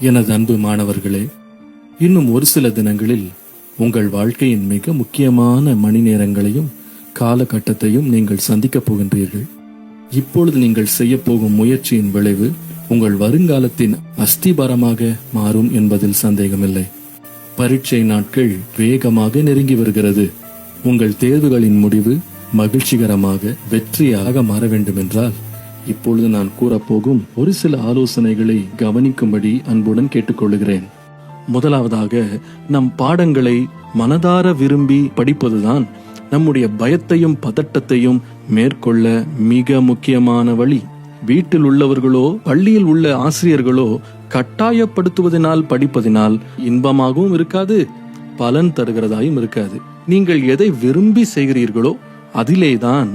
எனது அன்பு மாணவர்களே இன்னும் ஒரு சில தினங்களில் உங்கள் வாழ்க்கையின் மிக முக்கியமான மணி நேரங்களையும் காலகட்டத்தையும் நீங்கள் சந்திக்கப் போகின்றீர்கள். இப்பொழுது நீங்கள் செய்ய போகும் முயற்சியின் விளைவு உங்கள் வருங்காலத்தின் அஸ்திபாரமாக மாறும் என்பதில் சந்தேகமில்லை. பரீட்சை நாட்கள் வேகமாக நெருங்கி வருகிறது. உங்கள் தேர்வுகளின் முடிவு மகிழ்ச்சிகரமாக வெற்றியாக மாற வேண்டுமென்றால் இப்பொழுது நான் கூறப்போகும் ஒரு சில ஆலோசனைகளை கவனிக்கும்படி அன்புடன் கேட்டுக்கொள்கிறேன் முதலாவதாக நம் பாடங்களை மனதார விரும்பி படிப்பதுதான் நம்முடைய பயத்தையும் பதட்டத்தையும் மேற்கொள்ள மிக முக்கியமான வழி. வீட்டில் உள்ளவர்களோ பள்ளியில் உள்ள ஆசிரியர்களோ கட்டாயப்படுத்துவதனால் படிப்பதினால் இன்பமாகவும் இருக்காது பலன் தருகிறதாயும் இருக்காது. நீங்கள் எதை விரும்பி செய்கிறீர்களோ அதிலேதான்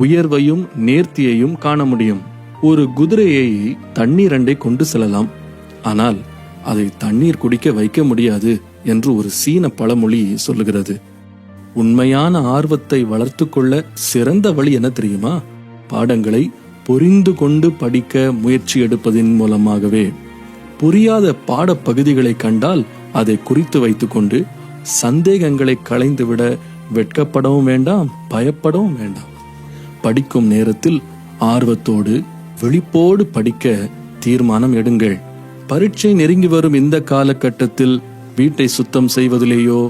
உயர்வையும் நேர்த்தியையும் காண முடியும். ஒரு குதிரையை தண்ணீர் அண்டை கொண்டு செல்லலாம். ஆனால் அதை தண்ணீர் குடிக்க வைக்க முடியாது என்று ஒரு சீன பழமொழி சொல்லுகிறது. உண்மையான ஆர்வத்தை வளர்த்து கொள்ள சிறந்த வழி என்ன தெரியுமா? பாடங்களை புரிந்து கொண்டு படிக்க முயற்சி எடுப்பதின் மூலமாகவே. புரியாத பாடப்பகுதிகளை கண்டால் அதை குறித்து வைத்துக்கொண்டு சந்தேகங்களை களைந்துவிட வெட்கப்படவும் வேண்டாம் பயப்படவும் வேண்டாம். படிக்கும் நேரத்தில் ஆர்வத்தோடு விழிப்போடு படிக்க தீர்மானம் எடுங்கள். பரீட்சை நெருங்கி வரும் இந்த காலகட்டத்தில் வீட்டை சுத்தம் செய்வதிலேயோ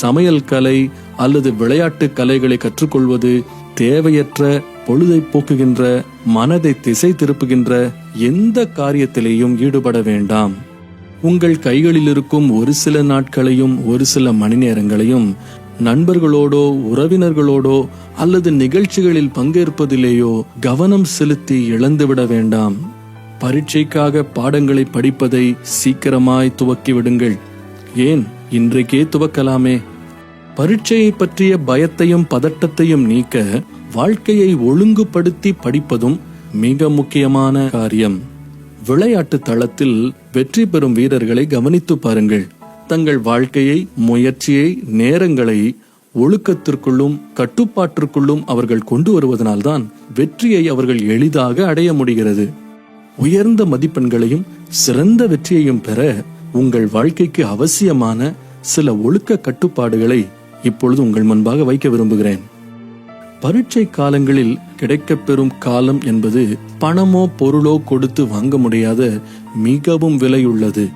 சமையல் கலை அல்லது விளையாட்டு கலைகளை கற்றுக்கொள்வது தேவையற்ற பொழுதை போக்குகின்ற மனதை திசை திருப்புகின்ற எந்த காரியத்திலேயும் ஈடுபட வேண்டாம். உங்கள் கைகளில் இருக்கும் ஒரு சில நாட்களையும் ஒரு சில மணி நேரங்களையும் நண்பர்களோடோ உறவினர்களோடோ அல்லது நிகழ்ச்சிகளில் பங்கேற்பதிலேயோ கவனம் செலுத்தி இழந்துவிட வேண்டாம். பரீட்சைக்காக பாடங்களை படிப்பதை சீக்கிரமாய் துவக்கிவிடுங்கள். ஏன்? இன்றைக்கே துவக்கலாமே. பரீட்சையை பற்றிய பயத்தையும் பதட்டத்தையும் நீக்க வாழ்க்கையை ஒழுங்குபடுத்தி படிப்பதும் மிக முக்கியமான காரியம். விளையாட்டு தளத்தில் வெற்றி பெறும் வீரர்களை கவனித்து பாருங்கள். தங்கள் வாழ்க்கையை முயற்சியை நேரங்களை ஒழுக்கத்திற்குள்ளும் கட்டுப்பாட்டிற்குள்ளும் அவர்கள் கொண்டு வருவதனால்தான் வெற்றியை அவர்கள் எளிதாக அடைய முடிகிறது. உயர்ந்த மதிப்பெண்களையும் சிறந்த வெற்றியையும் பெற உங்கள் வாழ்க்கைக்கு அவசியமான சில ஒழுக்க கட்டுப்பாடுகளை இப்பொழுது உங்கள் முன்பாக வைக்க விரும்புகிறேன். பரீட்சை காலங்களில் கிடைக்கப்பெறும் காலம் என்பது பணமோ பொருளோ கொடுத்து வாங்க முடியாத மிகவும் விலையுள்ளது.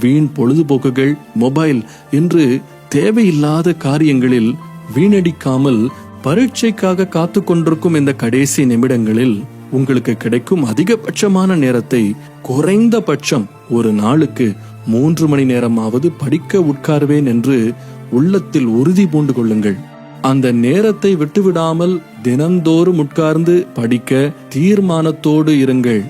வீண் பொழுதுபோக்குகள் மொபைல் என்று தேவையில்லாத காரியங்களில் வீணடிக்காமல் பரீட்சைக்காக காத்து கொண்டிருக்கும் இந்த கடைசி நிமிடங்களில் உங்களுக்கு கிடைக்கும் அதிகபட்சமான நேரத்தை குறைந்தபட்சம் ஒரு நாளுக்கு மூன்று மணி நேரமாவது படிக்க உட்காருவேன் என்று உள்ளத்தில் உறுதி பூண்டு கொள்ளுங்கள். அந்த நேரத்தை விட்டுவிடாமல் தினந்தோறும் உட்கார்ந்து படிக்க தீர்மானத்தோடு இருங்கள்.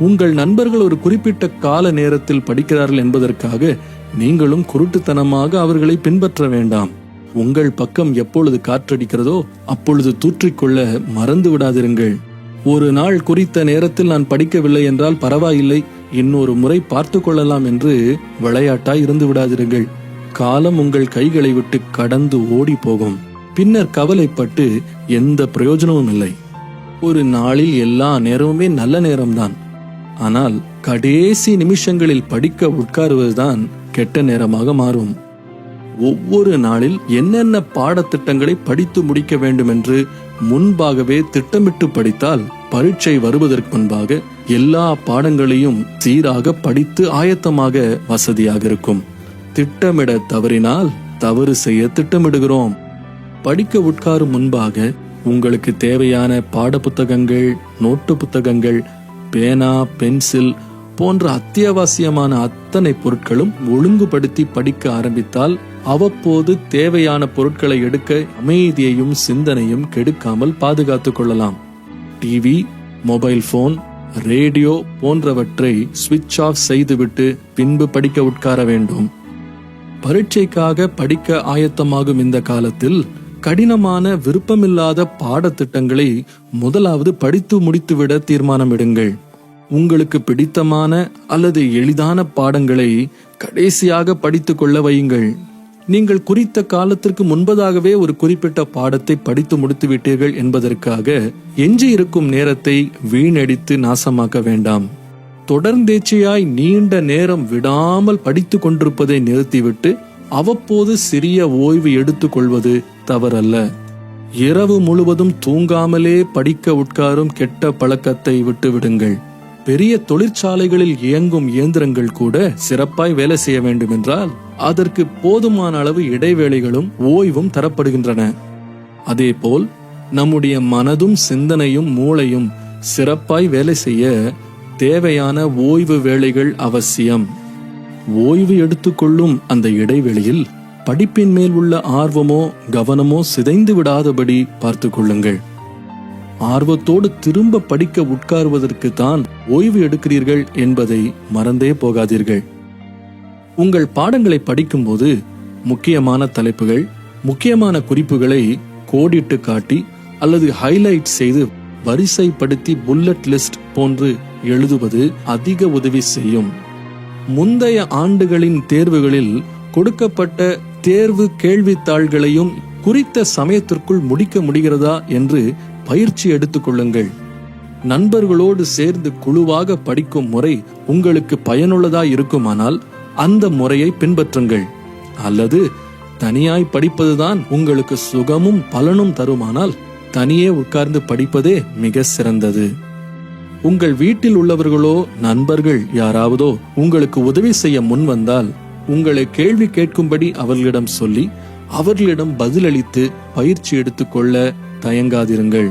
உங்கள் நண்பர்கள் ஒரு குறிப்பிட்ட கால நேரத்தில் படிக்கிறார்கள் என்பதற்காக நீங்களும் குருட்டுத்தனமாக அவர்களை பின்பற்ற வேண்டாம். உங்கள் பக்கம் எப்பொழுது காற்றடிக்கிறதோ அப்பொழுது தூற்றிக்கொள்ள மறந்து விடாதிருங்கள். ஒரு நாள் குறித்த நேரத்தில் நான் படிக்கவில்லை என்றால் பரவாயில்லை இன்னொரு முறை பார்த்து கொள்ளலாம் என்று விளையாட்டாய் இருந்து விடாதிருங்கள். காலம் உங்கள் கைகளை விட்டு கடந்து ஓடி போகும். பின்னர் கவலைப்பட்டு எந்த பிரயோஜனமும் இல்லை. ஒரு நாளில் எல்லா நேரமுமே நல்ல நேரம்தான். ஆனால் கடைசி நிமிஷங்களில் படிக்க உட்காருவதுதான் கெட்ட நேரமாக மாறும். ஒவ்வொரு நாளில் என்னென்ன பாடத்திட்டங்களை படித்து முடிக்க வேண்டும் என்று முன்பாகவே திட்டமிட்டு படித்தால் பரீட்சை வருவதற்கு முன்பாக எல்லா பாடங்களையும் சீராக படித்து ஆயத்தமாக வசதியாக இருக்கும். திட்டமிட தவறினால் தவறு செய்ய திட்டமிடுகிறோம். படிக்க உட்காரும் முன்பாக உங்களுக்கு தேவையான பாடப்புத்தகங்கள் நோட்டு புத்தகங்கள் பேனா பென்சில் போன்ற அத்தியாவசியமான அத்தனை பொருட்களும் ஒழுங்குபடுத்தி படிக்க ஆரம்பித்தால் அவ்வப்போது தேவையான பொருட்களை எடுக்க அமைதியையும் சிந்தனையும் கெடுக்காமல் பாதுகாத்துக் கொள்ளலாம். டிவி மொபைல் போன் ரேடியோ போன்றவற்றை சுவிட்ச் ஆஃப் செய்துவிட்டு பின்பு படிக்க உட்கார வேண்டும். பரீட்சைக்காக படிக்க ஆயத்தமாகும் இந்த காலத்தில் கடினமான விருப்பமில்லாத பாடத்திட்டங்களை முதலாவது படித்து முடித்துவிட தீர்மானமிடுங்கள். உங்களுக்கு பிடித்தமான அல்லது எளிதான பாடங்களை கடைசியாக படித்து கொள்ள வையுங்கள். நீங்கள் குறித்த காலத்திற்கு முன்பதாகவே ஒரு குறிப்பிட்ட பாடத்தை படித்து முடித்து விட்டீர்கள் என்பதற்காக எஞ்சி இருக்கும் நேரத்தை வீணடித்து நாசமாக்க வேண்டாம். தொடர்ந்தேச்சையாய் நீண்ட நேரம் விடாமல் படித்துக் கொண்டிருப்பதை நிறுத்திவிட்டு அவ்வப்போது சிறிய ஓய்வு எடுத்துக் கொள்வது தவறல்ல. இரவு முழுவதும் தூங்காமலே படிக்க உட்காரும் கெட்ட பழக்கத்தை விட்டுவிடுங்கள். பெரிய தொழிற்சாலைகளில் இயங்கும் இயந்திரங்கள் கூட சிறப்பாய் வேலை செய்ய வேண்டும் என்றால் அதற்கு போதுமான அளவு இடைவேளைகளும் ஓய்வும் தரப்படுகின்றன. அதேபோல் நம்முடைய மனதும் சிந்தனையும் மூளையும் சிறப்பாய் வேலை செய்ய தேவையான ஓய்வு வேலைகள் அவசியம். ஓய்வு எடுத்துக்கொள்ளும் அந்த இடைவெளியில் படிப்பின் மேல் உள்ள ஆர்வமோ கவனமோ சிதைந்து விடாதபடி பார்த்துக்கொள்ளுங்கள் ஆர்வத்தோடு திரும்ப படிக்க உட்காருவதற்கு தான் ஓய்வு எடுக்கிறீர்கள் என்பதை மறந்தே போகாதீர்கள். உங்கள் பாடங்களை படிக்கும்போது முக்கியமான தலைப்புகள் முக்கியமான குறிப்புகளை கோடிட்டு காட்டி அல்லது ஹைலைட் செய்து வரிசைப்படுத்தி புல்லட் லிஸ்ட் போன்று எழுதுவது அதிக உதவி செய்யும். முந்தைய ஆண்டுகளின் தேர்வுகளில் கொடுக்கப்பட்ட தேர்வு கேள்வித்தாள்களையும் குறித்த சமயத்திற்குள் முடிக்க முடிகிறதா என்று பயிற்சி எடுத்துக்கொள்ளுங்கள். நண்பர்களோடு சேர்ந்து குழுவாக படிக்கும் முறை உங்களுக்கு பயனுள்ளதா இருக்குமானால் அந்த முறையை பின்பற்றுங்கள். அல்லது தனியாய் படிப்பதுதான் உங்களுக்கு சுகமும் பலனும் தருமானால் தனியே உட்கார்ந்து படிப்பதே மிக சிறந்தது. உங்கள் வீட்டில் உள்ளவர்களோ நண்பர்கள் யாராவதோ உங்களுக்கு உதவி செய்ய முன் வந்தால் உங்களை கேள்வி கேட்கும்படி அவர்களிடம் சொல்லி அவர்களிடம் பதிலளித்து பயிற்சி எடுத்துக்கொள்ள தயங்காதிருங்கள்.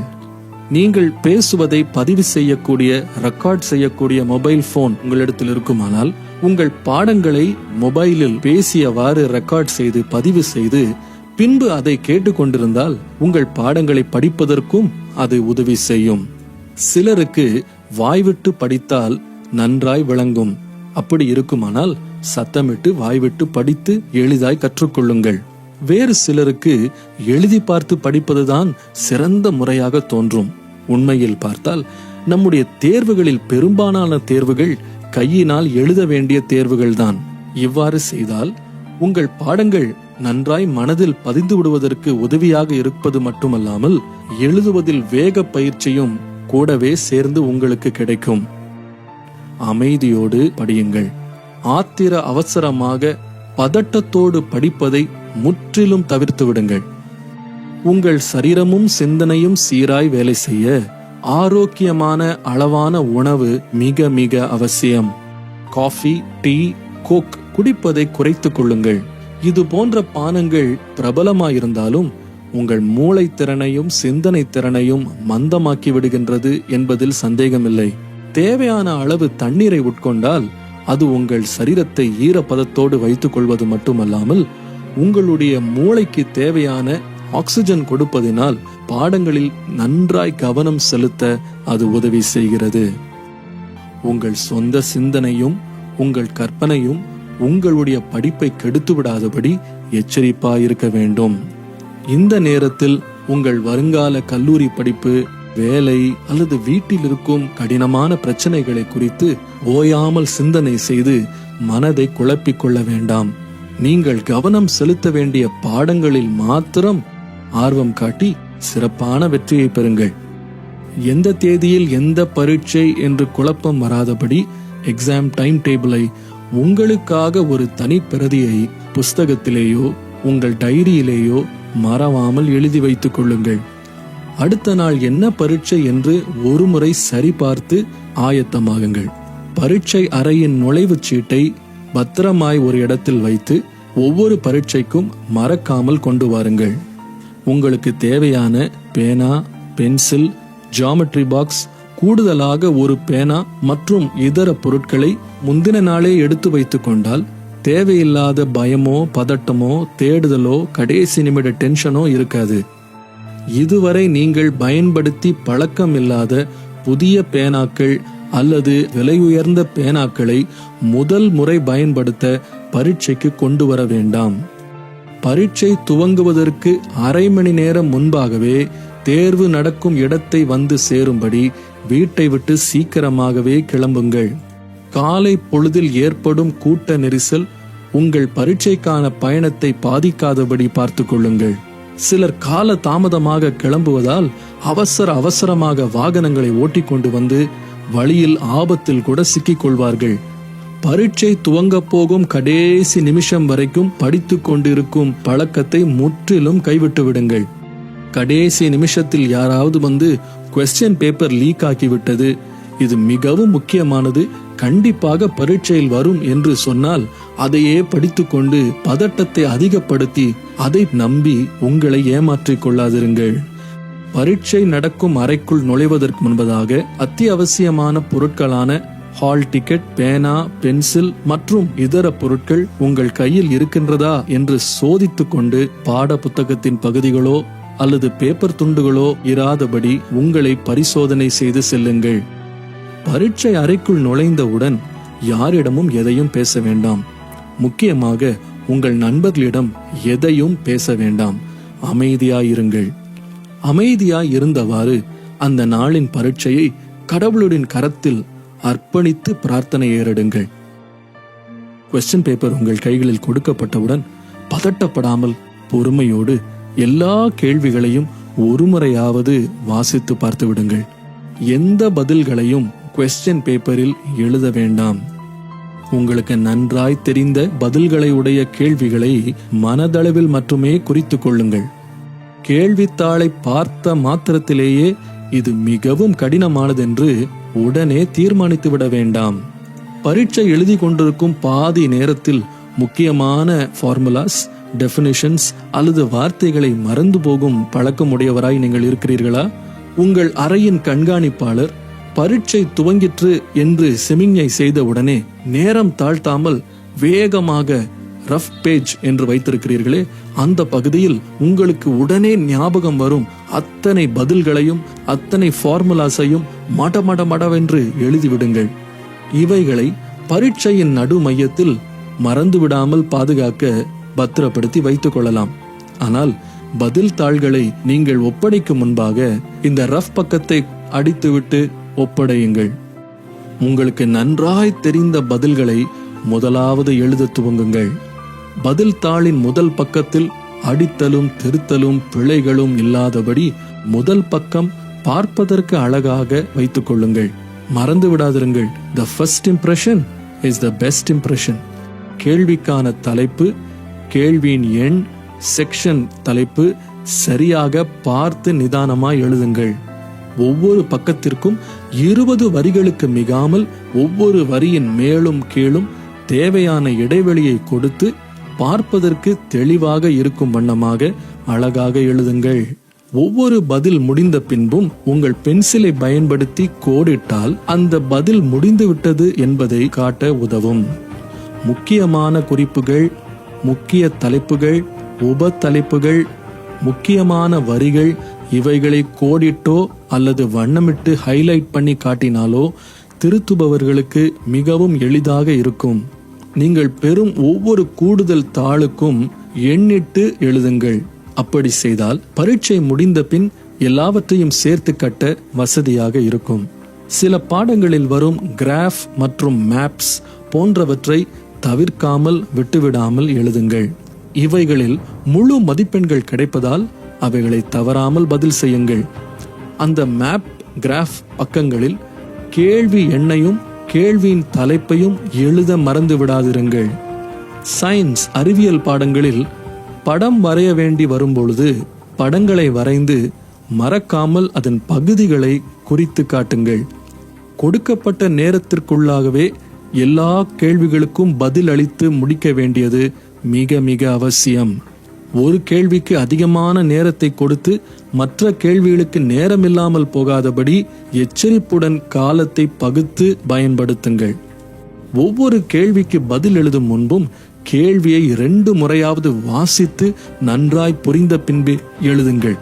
நீங்கள் பேசுவதை பதிவு செய்யக்கூடிய ரெக்கார்ட் செய்யக்கூடிய மொபைல் போன் உங்களிடத்தில் இருக்குமானால் உங்கள் பாடங்களை மொபைலில் பேசியவாறு ரெக்கார்ட் செய்து பதிவு செய்து பின்பு அதை கேட்டுக்கொண்டிருந்தால் உங்கள் பாடங்களை படிப்பதற்கும் அது உதவி செய்யும். சிலருக்கு வாய்விட்டு படித்தால் நன்றாய் விளங்கும். அப்படி இருக்குமானால் சத்தமிட்டு வாய்விட்டு படித்து எளிதாய் கற்றுக்கொள்ளுங்கள். வேறு சிலருக்கு எழுதி பார்த்து படிப்பதுதான் சிறந்த முறையாக தோன்றும். உண்மையில் பார்த்தால் நம்முடைய தேர்வுகளில் பெரும்பாலான தேர்வுகள் கையினால் எழுத வேண்டிய தேர்வுகள்தான். இவ்வாறு செய்தால் உங்கள் பாடங்கள் நன்றாய் மனதில் பதிந்து விடுவதற்கு உதவியாக இருப்பது மட்டுமல்லாமல் எழுதுவதில் வேக பயிற்சியும் கூடவே சேர்ந்து உங்களுக்கு கிடைக்கும். அமைதியோடு படியுங்கள். ஆத்திர அவசரமாக பதட்டத்தோடு படிப்பதை முற்றிலும் தவிர்த்து விடுங்கள். உங்கள் சரீரமும் சிந்தனையும் சீராய் வேலை செய்ய ஆரோக்கியமான அளவான உணவு மிக மிக அவசியம். காஃபி டீ கோக் குடிப்பதை குறைத்துக் கொள்ளுங்கள். இது போன்ற பானங்கள் பிரபலமாயிருந்தாலும் உங்கள் மூளை திறனையும் சிந்தனை திறனையும் மந்தமாக்கி விடுகின்றது என்பதில் சந்தேகமில்லை. தேவையான அளவு தண்ணீரை உட்கொண்டால் அது உங்கள் சரீரத்தை ஈரப்பதத்தோடு வைத்துக் கொள்வது மட்டுமல்லாமல் உங்களுடைய மூளைக்கு தேவையான ஆக்சிஜன் கொடுப்பதினால் பாடங்களில் நன்றாய் கவனம் செலுத்த அது உதவி செய்கிறது. உங்கள் சொந்த சிந்தனையும் உங்கள் கற்பனையும் உங்களுடைய படிப்பை கெடுத்து விடாதபடி எச்சரிப்பாயிருக்க வேண்டும். இந்த நேரத்தில் உங்கள் வருங்கால கல்லூரி படிப்பு வேலை அல்லது வீட்டில் இருக்கும் கடினமான பிரச்சனைகளை குறித்து ஓயாமல் சிந்தனை செய்து மனதை குழப்பிக்கொள்ள வேண்டாம். நீங்கள் கவனம் செலுத்த வேண்டிய பாடங்களில் மாத்திரம் ஆர்வம் காட்டி சிறப்பான வெற்றியை பெறுங்கள். எந்த தேதியில் எந்த பரீட்சை என்று குழப்பம் வராதபடி எக்ஸாம் டைம் டேபிளை உங்களுக்காக ஒரு தனி பிரதியை புஸ்தகத்திலேயோ உங்கள் டைரியிலேயோ மறவாமல் எழுதி வைத்துக் கொள்ளுங்கள். அடுத்த நாள் என்ன பரீட்சை என்று ஒருமுறை சரிபார்த்து ஆயத்தமாகுங்கள். பரீட்சை அறையின் நுழைவுச் சீட்டை பத்திரமாய் ஒரு இடத்தில் வைத்து ஒவ்வொரு பரீட்சைக்கும் மறக்காமல் கொண்டு வாருங்கள். உங்களுக்கு தேவையான பேனா பென்சில் ஜாமெட்ரி பாக்ஸ் கூடுதலாக ஒரு பேனா மற்றும் இதர பொருட்களை முந்தின நாளே எடுத்து வைத்துக் கொண்டால் தேவையில்லாத பயமோ பதட்டமோ தேடுதலோ கடைசி நிமிட டென்ஷனோ இருக்காது. இதுவரை நீங்கள் பயன்படுத்தி பழக்கம் இல்லாத புதிய பேனாக்கள் அல்லது விலை உயர்ந்த பேனாக்களை முதல் முறை பயன்படுத்த பரீட்சைக்கு கொண்டு வர வேண்டாம். பரீட்சை துவங்குவதற்கு அரை மணி நேரம் முன்பாகவே தேர்வு நடக்கும் இடத்தை வந்து சேரும்படி வீட்டை விட்டு சீக்கிரமாகவே கிளம்புங்கள். காலை பொழுதில் ஏற்படும் கூட்ட நெரிசல் உங்கள் பரீட்சைக்கான பயணத்தை பாதிக்காதபடி பார்த்துக்கொள்ளுங்கள் சிலர் கால தாமதமாக கிளம்புவதால் அவசர அவசரமாக வாகனங்களை ஓட்டிக்கொண்டு வந்து வழியில் ஆபத்தில் கூட சிக்கிக் கொள்வார்கள் பரீட்சை துவங்கப் போகும் கடைசி நிமிஷம் வரைக்கும் படித்து கொண்டிருக்கும் பழக்கத்தை முற்றிலும் கைவிட்டு விடுங்கள் கடைசி நிமிஷத்தில் யாராவது வந்து கொஸ்டின் பேப்பர் லீக் ஆகிவிட்டது இது மிகவும் முக்கியமானது. கண்டிப்பாக பரீட்சையில் வரும் என்று சொன்னால் அதையே படித்துக்கொண்டு பதட்டத்தை அதிகப்படுத்தி அதை நம்பி உங்களை ஏமாற்றிக் கொள்ளாதிருங்கள். பரீட்சை நடக்கும் அறைக்குள் நுழைவதற்கு முன்பதாக அத்தியாவசியமான பொருட்களான ஹால் டிக்கெட் பேனா பென்சில் மற்றும் இதர பொருட்கள் உங்கள் கையில் இருக்கின்றதா என்று சோதித்துக் கொண்டு பாட புத்தகத்தின் பகுதிகளோ அல்லது பேப்பர் துண்டுகளோ இராதபடி உங்களை பரிசோதனை செய்து செல்லுங்கள். பரீட்சை அறைக்குள் நுழைந்தவுடன் யாரிடமும் எதையும் பேச வேண்டாம். முக்கியமாக உங்கள் நண்பர்களிடம் எதையும் பேச வேண்டாம். அமைதியாயிருங்கள். அமைதியாய் இருந்தவாறு அந்த நாளின் பரீட்சையை கடவுளுடன் கரத்தில் அர்ப்பணித்து பிரார்த்தனை ஏறிடுங்கள். கொஸ்டின் பேப்பர் உங்கள் கைகளில் கொடுக்கப்பட்டவுடன் பதட்டப்படாமல் பொறுமையோடு எல்லா கேள்விகளையும் ஒருமுறையாவது வாசித்து பார்த்து விடுங்கள். எந்த பதில்களையும் கொஸ்டின் பேப்பரில் எழுத வேண்டாம். உங்களுக்கு நன்றாய் தெரிந்த பதில்களை உடைய கேள்விகளை மனதளவில் மட்டுமே குறித்துக் கொள்ளுங்கள். கேள்வித்தாளை பார்த்த மாத்திரத்திலேயே இது மிகவும் கடினமானதென்று உடனே தீர்மானித்து விட வேண்டாம். பரீட்சை எழுதி கொண்டிருக்கும் பாதி நேரத்தில் முக்கியமான ஃபார்முலாஸ் டெபினிஷன்ஸ் அல்லது வார்த்தைகளை மறந்து போகும் பழக்கமுடையவராய் நீங்கள் இருக்கிறீர்களா? உங்கள் அறையின் கண்காணிப்பாளர் பரீட்சை துவங்கிற்று என்று செமிஞ்ஞை செய்த உடனே நேரம் தாழ்த்தாமல் வேகமாக ரஃப் பேஜ் என்று வைத்திருக்கிறீர்களே அந்த பகுதியில் உங்களுக்கு உடனே ஞாபகம் வரும் அத்தனை பதில்களையும் அத்தனை ஃபார்முலாஸையும் மட மட மடவென்று எழுதிவிடுங்கள். இவைகளை பரீட்சையின் நடு மையத்தில் மறந்து விடாமல் பாதுகாக்க பத்திரப்படுத்தி வைத்துக் கொள்ளலாம். ஆனால் பதில் தாள்களை நீங்கள் ஒப்படைக்கும் முன்பாக இந்த ரஃப் பக்கத்தை அடித்துவிட்டு ஒப்படையுங்கள். உங்களுக்கு நன்றாய் தெரிந்த பதில்களை முதலாவது எழுத துவங்குங்கள். பதில் தாளின் முதல் பக்கத்தில் அடித்தலும் திருத்தலும் பிழைகளும் இல்லாதபடி முதல் பக்கம் பார்ப்பதற்கு அழகாக வைத்துக் கொள்ளுங்கள். மறந்து விடாதிருங்கள். The first impression is the best impression கேள்விக்கான தலைப்பு கேள்வியின் எண் செக்ஷன் தலைப்பு சரியாக பார்த்து நிதானமாய் எழுதுங்கள். ஒவ்வொரு பக்கத்திற்கும் இருபது வரிகளுக்கு மிகாமல் ஒவ்வொரு வரியின் மேலும் கீழும் தேவையான இடைவெளியை கொடுத்து பார்ப்பதற்கு தெளிவாக இருக்கும் வண்ணமாக அழகாக எழுதுங்கள். ஒவ்வொரு பதில் முடிந்த பின்பும் உங்கள் பென்சிலை பயன்படுத்தி கோடிட்டால் அந்த பதில் முடிந்துவிட்டது என்பதை காட்ட உதவும். முக்கியமான குறிப்புகள் முக்கிய தலைப்புகள் உப தலைப்புகள் முக்கியமான வரிகள் இவைகளை கோடிட்டோ அல்லது வண்ணமிட்டு ஹைலைட் பண்ணி காட்டினாலோ திருத்துபவர்களுக்கு மிகவும் எளிதாக இருக்கும். நீங்கள் பெறும் ஒவ்வொரு கூடுதல் தாளுக்கும் எண்ணிட்டு எழுதுங்கள். அப்படி செய்தால் பரீட்சை முடிந்த பின் எல்லாவற்றையும் சேர்த்து கட்ட வசதியாக இருக்கும். சில பாடங்களில் வரும் கிராஃப் மற்றும் மேப்ஸ் போன்றவற்றை தவிர்க்காமல் விட்டுவிடாமல் எழுதுங்கள். இவைகளில் முழு மதிப்பெண்கள் கிடைப்பதால் அவைகளை தவறாமல் பதில் செய்யுங்கள். அந்த மேப் கிராஃப் பக்கங்களில் கேள்வி எண்ணையும் கேள்வியின் தலைப்பையும் எழுத மறந்து விடாதிருங்கள். சயின்ஸ் அறிவியல் பாடங்களில் படம் வரைய வேண்டி வரும்பொழுது படங்களை வரைந்து மறக்காமல் அதன் பகுதிகளை குறித்து காட்டுங்கள். கொடுக்கப்பட்ட நேரத்திற்குள்ளாகவே எல்லா கேள்விகளுக்கும் பதில் அளித்து முடிக்க வேண்டியது மிக மிக அவசியம். ஒரு கேள்விக்கு அதிகமான நேரத்தை கொடுத்து மற்ற கேள்விகளுக்கு நேரமில்லாமல் போகாதபடி எச்சரிப்புடன் காலத்தை பகுத்து பயன்படுத்துங்கள். ஒவ்வொரு கேள்விக்கு பதில் எழுதும் முன்பும் கேள்வியை இரண்டு முறையாவது வாசித்து நன்றாய் புரிந்த பின்பு எழுதுங்கள்.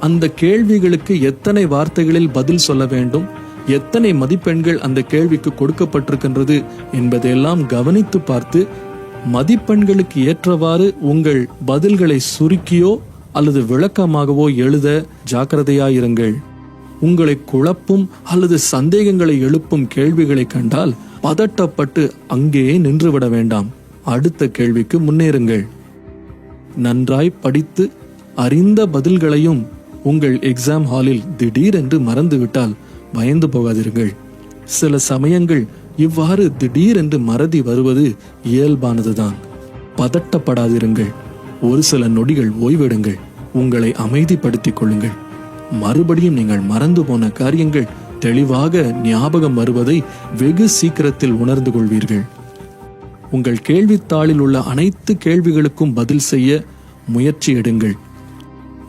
அந்த கேள்விகளுக்கு எத்தனை வார்த்தைகளில் பதில் சொல்ல வேண்டும்? எத்தனை மதிப்பெண்கள் அந்த கேள்விக்கு கொடுக்கப்பட்டிருக்கின்றது என்பதையெல்லாம் கவனித்து பார்த்து மதிப்பெண்களுக்கு ஏற்றவாறு உங்கள் பதில்களை சுருக்கியோ அல்லது விளக்கமாகவோ எழுத ஜாக்கிரதையாயிருங்கள். உங்களை குழப்பும் அல்லது சந்தேகங்களை எழுப்பும் கேள்விகளை கண்டால் பதட்டப்பட்டு அங்கேயே நின்றுவிட வேண்டாம். அடுத்த கேள்விக்கு முன்னேறுங்கள். நன்றாய் படித்து அறிந்த பதில்களையும் உங்கள் எக்ஸாம் ஹாலில் திடீரென்று மறந்துவிட்டால் பயந்து போகாதீர்கள் சில சமயங்கள் இவ்வாறு திடீரென்று மறதி வருவது இயல்பானதுதான். பதட்டப்படாதிருங்கள். ஒரு சில நொடிகள் ஓய்வெடுங்கள். உங்களை அமைதிப்படுத்திக் கொள்ளுங்கள். மறுபடியும் நீங்கள் மறந்து போன காரியங்கள் தெளிவாக ஞாபகம் வருவதை வெகு சீக்கிரத்தில் உணர்ந்து கொள்வீர்கள். உங்கள் கேள்வித்தாளில் உள்ள அனைத்து கேள்விகளுக்கும் பதில் செய்ய முயற்சி எடுங்கள்.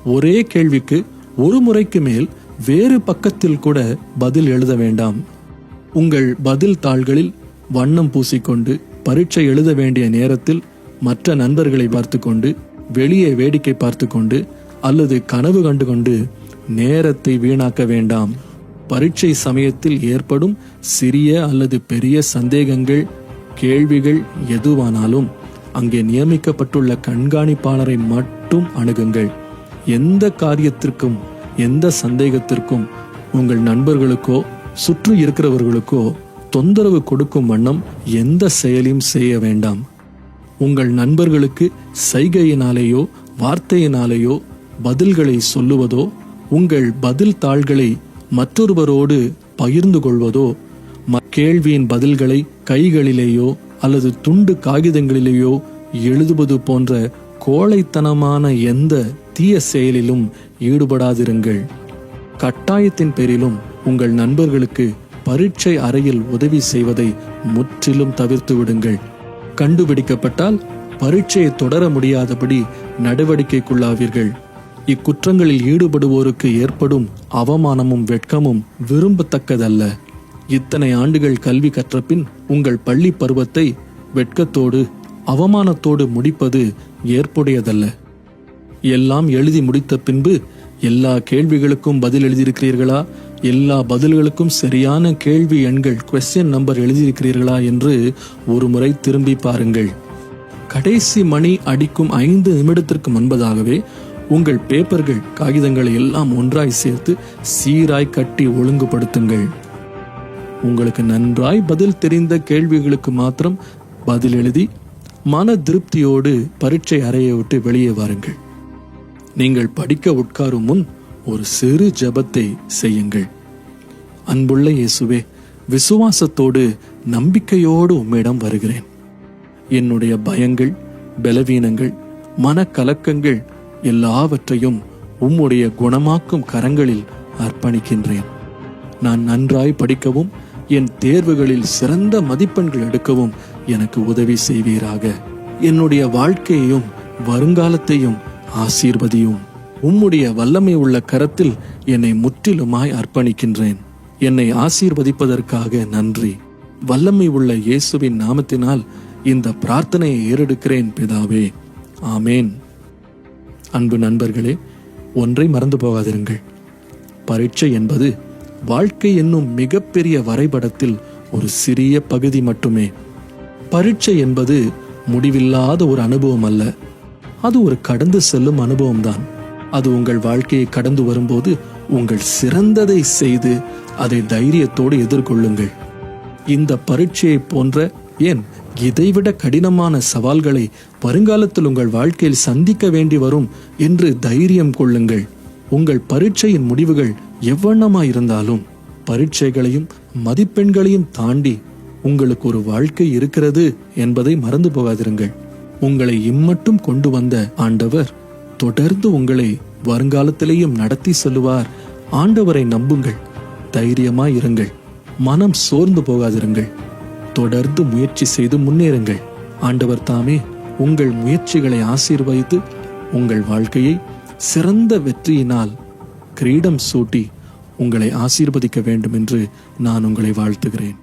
ஒரே கேள்விக்கு ஒரு முறைக்கு மேல் வேறு பக்கத்தில் கூட பதில் எழுத வேண்டாம். உங்கள் பதில் தாள்களில் வண்ணம் பூசிக்கொண்டு பரீட்சை எழுத வேண்டிய நேரத்தில் மற்ற நண்பர்களை பார்த்துக்கொண்டு வெளியே வேடிக்கை பார்த்துக்கொண்டு அல்லது கனவு கண்டு கொண்டு நேரத்தை வீணாக்க வேண்டாம். பரீட்சை சமயத்தில் ஏற்படும் சிறிய அல்லது பெரிய சந்தேகங்கள் கேள்விகள் எதுவானாலும் அங்கே நியமிக்கப்பட்டுள்ள கண்காணிப்பாளரை மட்டும் அணுகுங்கள். எந்த காரியத்திற்கும் எந்த சந்தேகத்திற்கும் உங்கள் நண்பர்களுக்கோ சுற்றி இருக்கிறவர்களுக்கோ தொந்தரவு கொடுக்கும் வண்ணம் எந்த செயலையும் செய்ய வேண்டாம். உங்கள் நண்பர்களுக்கு சைகையினாலேயோ வார்த்தையினாலேயோ பதில்களை சொல்லுவதோ உங்கள் பதில் தாள்களை மற்றொருவரோடு பகிர்ந்து கொள்வதோ ம- கேள்வியின் பதில்களை கைகளிலேயோ அல்லது துண்டு காகிதங்களிலேயோ எழுதுவது போன்ற கோழைத்தனமான எந்த தீய செயலிலும் ஈடுபடாதிருங்கள். கட்டாயத்தின் பேரிலும் உங்கள் நண்பர்களுக்கு பரீட்சை அறையில் உதவி செய்வதை முற்றிலும் தவிர்த்து விடுங்கள். கண்டுபிடிக்கப்பட்டால் பரீட்சையை தொடர முடியாதபடி நடவடிக்கைக்குள்ளாவீர்கள். இக்குற்றங்களில் ஈடுபடுவோருக்கு ஏற்படும் அவமானமும் வெட்கமும் விரும்பத்தக்கதல்ல. இத்தனை ஆண்டுகள் கல்வி கற்றபின் உங்கள் பள்ளி பருவத்தை வெட்கத்தோடு அவமானத்தோடு முடிப்பது ஏற்புடையதல்ல. எல்லாம் எழுதி முடித்த பின்பு எல்லா கேள்விகளுக்கும் பதில் எழுதியிருக்கிறீர்களா? எல்லா பதில்களுக்கும் சரியான கேள்வி எண்கள் கொஸ்டின் நம்பர் எழுதியிருக்கிறீர்களா என்று ஒரு முறை திரும்பி பாருங்கள். கடைசி மணி அடிக்கும் ஐந்து நிமிடத்திற்கு முன்பதாகவே உங்கள் பேப்பர்கள் காகிதங்களை எல்லாம் ஒன்றாய் சேர்த்து சீராய் கட்டி ஒழுங்குபடுத்துங்கள். உங்களுக்கு நன்றாய் பதில் தெரிந்த கேள்விகளுக்கு மாத்திரம் பதில் எழுதி மன திருப்தியோடு பரீட்சை அறையை விட்டு வெளியே வாருங்கள். நீங்கள் படிக்க உட்காரும் முன் ஒரு சிறு ஜெபத்தை செய்யுங்கள். அன்புள்ள இயேசுவே விசுவாசத்தோடு நம்பிக்கையோடு உம்மிடம் வருகிறேன். என்னுடைய பயங்கள் பலவீனங்கள் மனக்கலக்கங்கள் எல்லாவற்றையும் உம்முடைய குணமாக்கும் கரங்களில் அர்ப்பணிக்கின்றேன். நான் நன்றாய் படிக்கவும் என் தேர்வுகளில் சிறந்த மதிப்பெண்கள் எடுக்கவும் எனக்கு உதவி செய்வீராக. என்னுடைய வாழ்க்கையையும் வருங்காலத்தையும் ஆசீர்வதியும். உம்முடைய வல்லமை உள்ள கரத்தில் என்னை முற்றிலுமாய் அர்ப்பணிக்கின்றேன். என்னை ஆசீர்வதிப்பதற்காக நன்றி. வல்லமை உள்ள இயேசுவின் நாமத்தினால் இந்த பிரார்த்தனையை ஏறெடுக்கிறேன் பிதாவே. ஆமேன். அன்பு நண்பர்களே ஒன்றை மறந்து போகாதிருங்கள். பரீட்சை என்பது வாழ்க்கை என்னும் மிகப்பெரிய வரைபடத்தில் ஒரு சிறிய பகுதி மட்டுமே. பரீட்சை என்பது முடிவில்லாத ஒரு அனுபவம் அல்ல. அது ஒரு கடந்து செல்லும் அனுபவம்தான். அது உங்கள் வாழ்க்கையை கடந்து வரும்போது உங்கள் சிறந்ததை செய்து அதை தைரியத்தோடு எதிர்கொள்ளுங்கள். இந்த பரீட்சையை போன்ற ஏன் இதைவிட கடினமான சவால்களை வருங்காலத்தில் உங்கள் வாழ்க்கையில் சந்திக்க வேண்டி வரும் என்று தைரியம் கொள்ளுங்கள். உங்கள் பரீட்சையின் முடிவுகள் எவ்வண்ணமாயிருந்தாலும் பரீட்சைகளையும் மதிப்பெண்களையும் தாண்டி உங்களுக்கு ஒரு வாழ்க்கை இருக்கிறது என்பதை மறந்து போகாதிருங்கள். உங்களை இம்மட்டும் கொண்டு வந்த ஆண்டவர் தொடர்ந்து உங்களை வருங்காலத்திலேயும் நடத்தி செல்லுவார். ஆண்டவரை நம்புங்கள் தைரியமாய் இருங்கள் மனம் சோர்ந்து போகாதிருங்கள் தொடர்ந்து முயற்சி செய்து முன்னேறுங்கள். ஆண்டவர் தாமே உங்கள் முயற்சிகளை ஆசீர்வதித்து உங்கள் வாழ்க்கையை சிறந்த வெற்றியினால் கிரீடம் சூட்டி உங்களை ஆசீர்வதிக்க வேண்டும் என்று நான் உங்களை வாழ்த்துகிறேன்.